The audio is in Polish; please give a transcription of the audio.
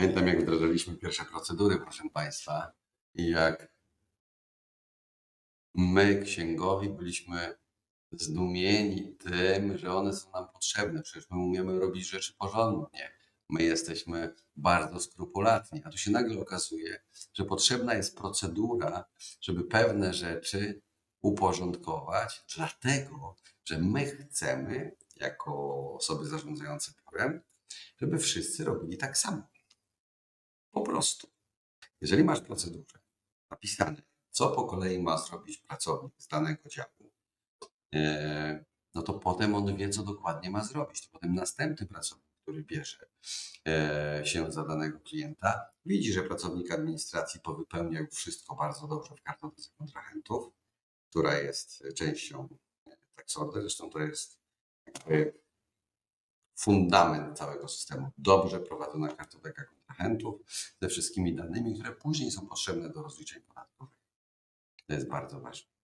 Pamiętam, jak wdrażaliśmy pierwsze procedury, proszę Państwa, i jak my, księgowi, byliśmy zdumieni tym, że one są nam potrzebne. Przecież my umiemy robić rzeczy porządnie. My jesteśmy bardzo skrupulatni, a tu się nagle okazuje, że potrzebna jest procedura, żeby pewne rzeczy uporządkować, dlatego że my chcemy, jako osoby zarządzające biurem, żeby wszyscy robili tak samo. Po prostu. Jeżeli masz procedurę napisane, co po kolei ma zrobić pracownik z danego działu, e, no to potem on wie, co dokładnie ma zrobić. To potem następny pracownik, który bierze e, się za danego klienta, widzi, że pracownik administracji powypełniał wszystko bardzo dobrze w kartotece kontrahentów, która jest częścią taksordy, zresztą to jest fundament całego systemu. Dobrze prowadzona kartoteka kontrahentów ze wszystkimi danymi, które później są potrzebne do rozliczeń podatkowych. To jest bardzo ważne.